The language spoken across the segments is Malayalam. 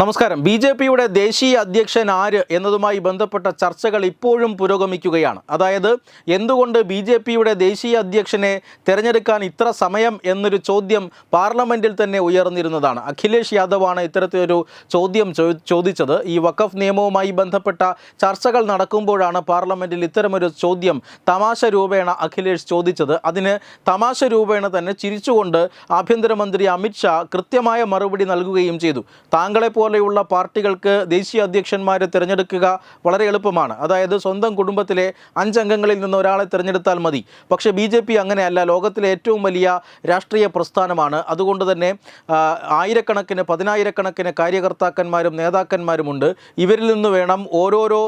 നമസ്കാരം. ബി ജെ പിയുടെ ദേശീയ അധ്യക്ഷൻ ആര് എന്നതുമായി ബന്ധപ്പെട്ട ചർച്ചകൾ ഇപ്പോഴും പുരോഗമിക്കുകയാണ്. അതായത് എന്തുകൊണ്ട് ബി ജെ പിയുടെ ദേശീയ അധ്യക്ഷനെ തിരഞ്ഞെടുക്കാൻ ഇത്ര സമയം എന്നൊരു ചോദ്യം പാർലമെന്റിൽ തന്നെ ഉയർന്നിരുന്നതാണ്. അഖിലേഷ് യാദവാണ് ഇത്തരത്തിലൊരു ചോദ്യം ചോദിച്ചത്. ഈ വഖഫ് നിയമവുമായി ബന്ധപ്പെട്ട ചർച്ചകൾ നടക്കുമ്പോഴാണ് പാർലമെന്റിൽ ഇത്തരമൊരു ചോദ്യം തമാശ രൂപേണ അഖിലേഷ് ചോദിച്ചത്. അതിന് തമാശ രൂപേണ തന്നെ ചിരിച്ചുകൊണ്ട് ആഭ്യന്തരമന്ത്രി അമിത്ഷാ കൃത്യമായ മറുപടി നൽകുകയും ചെയ്തു. താങ്കളെ പോലെയുള്ള പാർട്ടികൾക്ക് ദേശീയ അധ്യക്ഷന്മാരെ തിരഞ്ഞെടുക്കുക വളരെ എളുപ്പമാണ്. അതായത് സ്വന്തം കുടുംബത്തിലെ അഞ്ചംഗങ്ങളിൽ നിന്ന് ഒരാളെ തിരഞ്ഞെടുത്താൽ മതി. പക്ഷേ ബി ജെ പി അങ്ങനെയല്ല. ലോകത്തിലെ ഏറ്റവും വലിയ രാഷ്ട്രീയ പ്രസ്ഥാനമാണ്. അതുകൊണ്ട് തന്നെ ആയിരക്കണക്കിന് പതിനായിരക്കണക്കിന് കാര്യകർത്താക്കന്മാരും നേതാക്കന്മാരുമുണ്ട്. ഇവരിൽ നിന്ന് വേണം ഓരോരോ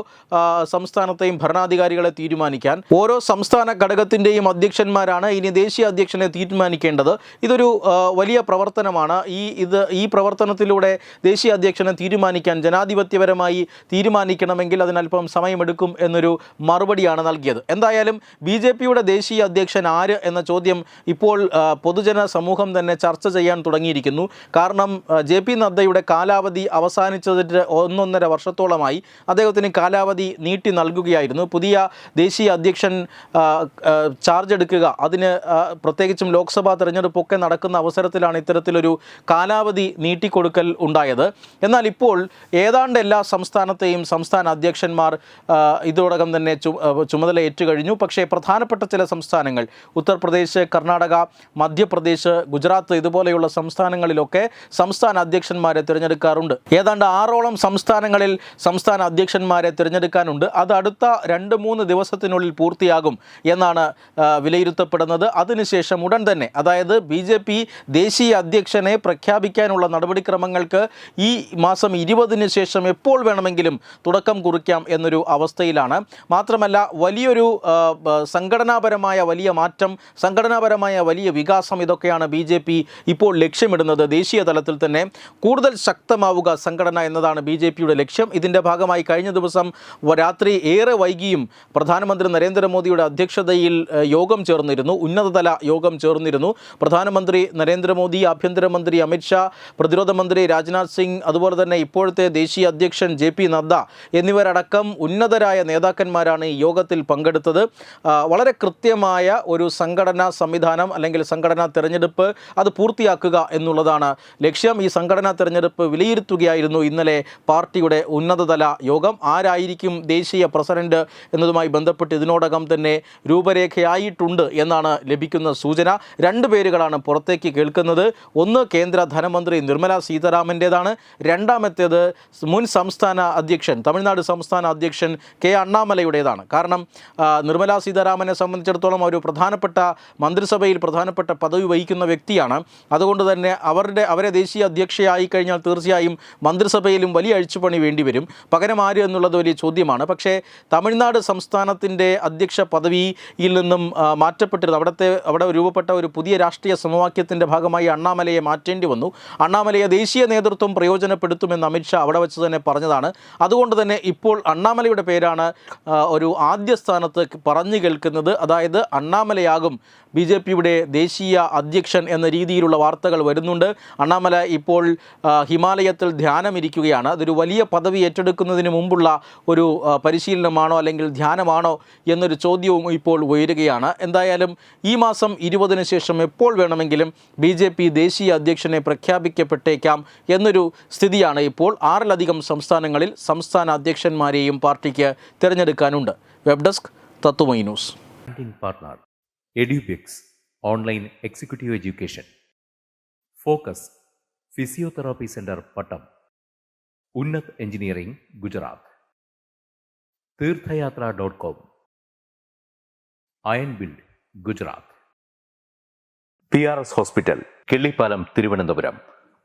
സംസ്ഥാനത്തെയും ഭരണാധികാരികളെ തീരുമാനിക്കാൻ. ഓരോ സംസ്ഥാന ഘടകത്തിന്റെയും അധ്യക്ഷന്മാരാണ് ഇനി ദേശീയ അധ്യക്ഷനെ തീരുമാനിക്കേണ്ടത്. ഇതൊരു വലിയ പ്രവർത്തനമാണ്. ഈ ഇത് ഈ പ്രവർത്തനത്തിലൂടെ ദേശീയ അധ്യക്ഷനെ തീരുമാനിക്കാൻ ജനാധിപത്യപരമായി തീരുമാനിക്കണമെങ്കിൽ അതിനല്പം സമയമെടുക്കും എന്നൊരു മറുപടിയാണ് നൽകിയത്. എന്തായാലും ബി ജെ പിയുടെ ദേശീയ അധ്യക്ഷൻ ആര് എന്ന ചോദ്യം ഇപ്പോൾ പൊതുജന സമൂഹം തന്നെ ചർച്ച ചെയ്യാൻ തുടങ്ങിയിരിക്കുന്നു. കാരണം ജെ പി നദ്ദയുടെ കാലാവധി അവസാനിച്ചതിന്റെ ഒന്നൊന്നര വർഷത്തോളമായി അദ്ദേഹത്തിന് കാലാവധി നീട്ടി നൽകുകയായിരുന്നു. പുതിയ ദേശീയ അധ്യക്ഷൻ ചാർജ് എടുക്കുക അതിന് പ്രത്യേകിച്ചും ലോക്സഭാ തെരഞ്ഞെടുപ്പൊക്കെ നടക്കുന്ന അവസരത്തിലാണ് ഇത്തരത്തിലൊരു കാലാവധി നീട്ടിക്കൊടുക്കൽ ഉണ്ടായത്. എന്നാൽ ഇപ്പോൾ ഏതാണ്ട് എല്ലാ സംസ്ഥാനത്തെയും സംസ്ഥാന അധ്യക്ഷന്മാർ ഇതോടകം തന്നെ ചുമതല ഏറ്റുകഴിഞ്ഞു. പക്ഷേ പ്രധാനപ്പെട്ട ചില സംസ്ഥാനങ്ങൾ ഉത്തർപ്രദേശ് കർണാടക മധ്യപ്രദേശ് ഗുജറാത്ത് ഇതുപോലെയുള്ള സംസ്ഥാനങ്ങളിലൊക്കെ സംസ്ഥാന അധ്യക്ഷന്മാരെ തിരഞ്ഞെടുക്കാറുണ്ട്. ഏതാണ്ട് ആറോളം സംസ്ഥാനങ്ങളിൽ സംസ്ഥാന അധ്യക്ഷന്മാരെ തിരഞ്ഞെടുക്കാനുണ്ട്. അത് അടുത്ത രണ്ട് മൂന്ന് ദിവസത്തിനുള്ളിൽ പൂർത്തിയാകും എന്നാണ് വിലയിരുത്തപ്പെടുന്നത്. അതിനുശേഷം ഉടൻ തന്നെ അതായത് ബി ദേശീയ അധ്യക്ഷനെ പ്രഖ്യാപിക്കാനുള്ള നടപടിക്രമങ്ങൾക്ക് ഈ മാസം ഇരുപതിന് ശേഷം എപ്പോൾ വേണമെങ്കിലും തുടക്കം കുറിക്കാം എന്നൊരു അവസ്ഥയിലാണ്. മാത്രമല്ല വലിയൊരു സംഘടനാപരമായ വലിയ മാറ്റം സംഘടനാപരമായ വലിയ വികാസം ഇതൊക്കെയാണ് ബി ജെ പി ഇപ്പോൾ ലക്ഷ്യമിടുന്നത്. ദേശീയ തലത്തിൽ തന്നെ കൂടുതൽ ശക്തമാവുക സംഘടന എന്നതാണ് ബി ജെ പിയുടെ ലക്ഷ്യം. ഇതിന്റെ ഭാഗമായി കഴിഞ്ഞ ദിവസം രാത്രി ഏറെ വൈകിയും പ്രധാനമന്ത്രി നരേന്ദ്രമോദിയുടെ അധ്യക്ഷതയിൽ യോഗം ചേർന്നിരുന്നു. ഉന്നതതല യോഗം ചേർന്നിരുന്നു. പ്രധാനമന്ത്രി നരേന്ദ്രമോദി ആഭ്യന്തരമന്ത്രി അമിത്ഷാ പ്രതിരോധ മന്ത്രി രാജ്നാഥ് സിംഗ് അതുപോലെ തന്നെ ഇപ്പോഴത്തെ ദേശീയ അധ്യക്ഷൻ ജെ പി നദ്ദ എന്നിവരടക്കം ഉന്നതരായ നേതാക്കന്മാരാണ് ഈ യോഗത്തിൽ പങ്കെടുത്തത്. വളരെ കൃത്യമായ ഒരു സംഘടനാ സംവിധാനം അല്ലെങ്കിൽ സംഘടനാ തെരഞ്ഞെടുപ്പ് അത് പൂർത്തിയാക്കുക എന്നുള്ളതാണ് ലക്ഷ്യം. ഈ സംഘടനാ തെരഞ്ഞെടുപ്പ് വിലയിരുത്തുകയായിരുന്നു ഇന്നലെ പാർട്ടിയുടെ ഉന്നതതല യോഗം. ആരായിരിക്കും ദേശീയ പ്രസിഡന്റ് എന്നതുമായി ബന്ധപ്പെട്ട് ഇതിനോടകം തന്നെ രൂപരേഖയായിട്ടുണ്ട് എന്നാണ് ലഭിക്കുന്ന സൂചന. രണ്ട് പേരുകളാണ് പുറത്തേക്ക് കേൾക്കുന്നത്. ഒന്ന് കേന്ദ്ര ധനമന്ത്രി നിർമ്മല സീതാരാമന്റേതാണ് രണ്ടാമത്തേത് മുൻ സംസ്ഥാന അധ്യക്ഷൻ തമിഴ്നാട് സംസ്ഥാന അധ്യക്ഷൻ കെ അണ്ണാമലയുടേതാണ്. കാരണം നിർമ്മലാ സീതാരാമനെ സംബന്ധിച്ചിടത്തോളം ഒരു പ്രധാനപ്പെട്ട മന്ത്രിസഭയിൽ പ്രധാനപ്പെട്ട പദവി വഹിക്കുന്ന വ്യക്തിയാണ്. അതുകൊണ്ട് തന്നെ അവരുടെ അവരെ ദേശീയ അധ്യക്ഷയായി കഴിഞ്ഞാൽ തീർച്ചയായും മന്ത്രിസഭയിലും വലിയ അഴിച്ചുപണി വേണ്ടിവരും പകരം ആര് എന്നുള്ളത് വലിയ ചോദ്യമാണ്. പക്ഷേ തമിഴ്നാട് സംസ്ഥാനത്തിന്റെ അധ്യക്ഷ പദവിയിൽ നിന്നും മാറ്റപ്പെട്ടിരുന്നു. അവിടുത്തെ അവിടെ രൂപപ്പെട്ട ഒരു പുതിയ രാഷ്ട്രീയ സമവാക്യത്തിന്റെ ഭാഗമായി അണ്ണാമലയെ മാറ്റേണ്ടി വന്നു. അണ്ണാമലയെ ദേശീയ നേതൃത്വം പ്രയോജനപ്പെടുത്തുമെന്ന് അമിത്ഷാ അവിടെ വെച്ച് തന്നെ പറഞ്ഞതാണ്. അതുകൊണ്ട് തന്നെ ഇപ്പോൾ അണ്ണാമലയുടെ പേരാണ് ഒരു ആദ്യ സ്ഥാനത്ത് പറഞ്ഞു കേൾക്കുന്നത്. അതായത് അണ്ണാമലയാകും ബി ജെ പിയുടെ ദേശീയ അധ്യക്ഷൻ എന്ന രീതിയിലുള്ള വാർത്തകൾ വരുന്നുണ്ട്. അണ്ണാമല ഇപ്പോൾ ഹിമാലയത്തിൽ ധ്യാനമിരിക്കുകയാണ്. അതൊരു വലിയ പദവി ഏറ്റെടുക്കുന്നതിന് മുമ്പുള്ള ഒരു പരിശീലനമാണോ അല്ലെങ്കിൽ ധ്യാനമാണോ എന്നൊരു ചോദ്യവും ഇപ്പോൾ ഉയരുകയാണ്. എന്തായാലും ഈ മാസം ഇരുപതിന് ശേഷം എപ്പോൾ വേണമെങ്കിലും ബി ദേശീയ അധ്യക്ഷനെ പ്രഖ്യാപിക്കപ്പെട്ടേക്കാം എന്നൊരു സ്ഥിതിയാണ് ഇപ്പോൾ ആറിലധികം സംസ്ഥാനങ്ങളിൽ സംസ്ഥാന അധ്യക്ഷന്മാരെയും പാർട്ടിക്ക് തിരഞ്ഞെടുക്കാനുണ്ട്. Web desk Tatwamayi news. Online executive education focus physiotherapy centre Pattom Physiotherapy Center Unnath engineering Gujarat Theerthayathra dot com iron build Gujarat P R S hospital Killipalam Thiruvananthapuram